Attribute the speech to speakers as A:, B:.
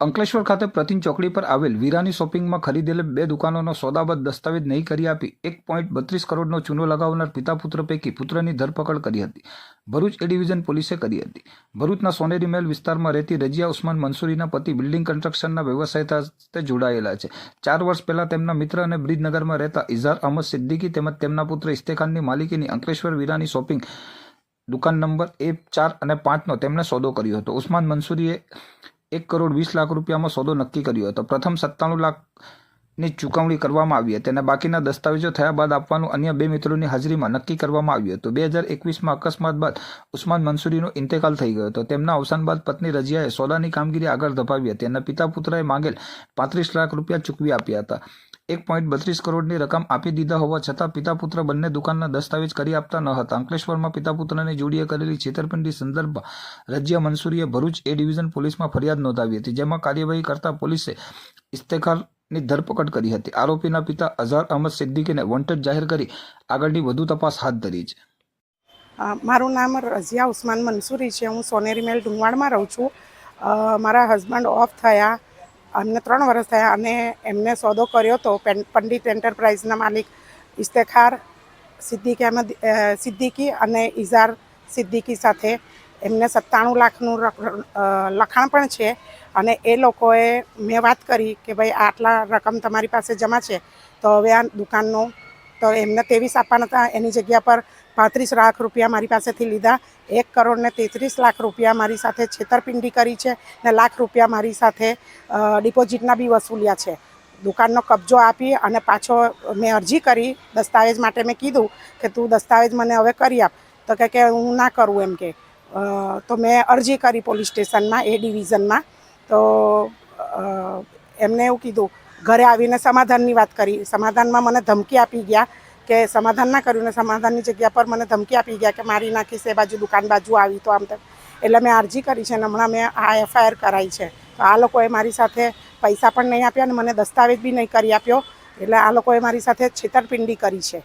A: અંકલેશ્વર ખાતે પ્રતિન ચોકડી પર આવેલ વીરાની શોપિંગમાં ખરીદેલ બે દુકાનોનો સોદાબાદ દસ્તાવેજ નહીં કરી આપી, એક પોઈન્ટ બત્રીસ કરોડનો ચૂનો લગાવનાર પિતા પુત્ર પૈકી પુત્રની ધરપકડ કરી હતી. ભરૂચ એ ડિવિઝન પોલીસે કરી હતી. ભરૂચના સોનેરી મહેલ વિસ્તારમાં રહેતી રજિયા ઉસ્માન મંસૂરીના પતિ બિલ્ડિંગ કન્સ્ટ્રક્શનના વ્યવસાય સાથે જોડાયેલા છે. ચાર વર્ષ પહેલા તેમના મિત્ર અને બ્રિજનગરમાં રહેતા ઇઝાર અહમદ સિદ્દીકી તેમજ તેમના પુત્ર ઇસ્તેખાનની માલિકીની અંકલેશ્વર વીરાની શોપિંગ દુકાન નંબર એ ચાર અને પાંચનો તેમણે સોદો કર્યો હતો. ઉસ્માન મંસૂરીએ એક કરોડ વીસ લાખ રૂપિયામાં સોદો નક્કી કર્યો હતો. પ્રથમ સત્તાણું લાખની ચૂકવણી કરવામાં આવી હતી અને બાકીના દસ્તાવેજો થયા બાદ આપવાનું અન્ય બે મિત્રોની હાજરીમાં નક્કી કરવામાં આવ્યું હતું. બે હજાર એકવીસમાં અકસ્માત બાદ ઉસ્માન મંસૂરીનો ઇન્તેકાલ થઈ ગયો હતો. તેમના અવસાન બાદ પત્ની રજિયાએ સોદાની કામગીરી આગળ ધપાવી હતી અને પિતા પુત્રએ માંગેલ પાંત્રીસ લાખ રૂપિયા ચૂકવી આપ્યા હતા. એક પોઈન્ટ બત્રીસ કરોડની રકમ આપી દીધા હોવા છતાં પિતા પુત્ર બંને દુકાનના દસ્તાવેજ કરી આપતા ન હતા. અંકલેશ્વરમાં પિતા પુત્રની જોડીએ કરેલી છેતરપિંડી સંદર્ભમાં રજિયા મંસૂરીએ ભરૂચ એ ડિવિઝન પોલીસમાં ફરિયાદ નોંધાવી હતી, જેમાં કાર્યવાહી કરતા પોલીસે ઇસ્તેખારની ધરપકડ કરી હતી. આરોપીના પિતા અઝહર અહમદ સિદ્દીકીને વોન્ટેડ જાહેર કરી આગળની વધુ તપાસ હાથ ધરી છે.
B: મારું નામ રઝિયા ઉસ્માન મંસૂરી છે. હું સોનેરી મેલ ડુંગવાડમાં રહું છું. મારા હસબન્ડ ઓફ થયા. અમને ત્રણ વર્ષ થયા અને એમને સોદો કર્યો હતો પંડિત એન્ટરપ્રાઇઝના માલિક ઇસ્તેખાર સિદ્દીકી અહેમદ સિદ્દીકી અને ઇઝાર સિદ્દીકી સાથે એમને સત્તાણું લાખનું લખાણ પણ છે. અને એ લોકોએ મેં વાત કરી કે ભાઈ આટલા રકમ તમારી પાસે જમા છે. તો હવે આ દુકાનનું તો એમને ત્રેવીસ આપવાના હતા. એની જગ્યા પર પાંત્રીસ લાખ રૂપિયા મારી પાસેથી લીધા. એક કરોડ ને તેત્રીસ લાખ રૂપિયા મારી સાથે છેતરપિંડી કરી છે ને લાખ રૂપિયા મારી સાથે ડિપોઝિટના બી વસૂલ્યા છે. દુકાનનો કબજો આપી અને પાછો મેં અરજી કરી. દસ્તાવેજ માટે મેં કીધું કે તું દસ્તાવેજ મને હવે કરી આપ. તો કે કે હું ના કરું એમ કે. તો મેં અરજી કરી પોલીસ સ્ટેશનમાં, એ ડિવિઝનમાં. તો એમને એવું કીધું ઘરે આવીને સમાધાનની વાત કરી. સમાધાનમાં મને ધમકી આપી ગયા કે સમાધાન ના કર્યું ને સમાધાનની જગ્યા પર મને ધમકી આપી ગયા કે મારી નાખીશ એ બાજુ દુકાન બાજુ આવી તો આમ તેમ. એટલે મેં અરજી કરી છે અને હમણાં મેં આ એફઆઈઆર કરાવી છે. તો આ લોકોએ મારી સાથે પૈસા પણ નહીં આપ્યા અને મને દસ્તાવેજ બી નહીં કરી આપ્યો. એટલે આ લોકોએ મારી સાથે છેતરપિંડી કરી છે.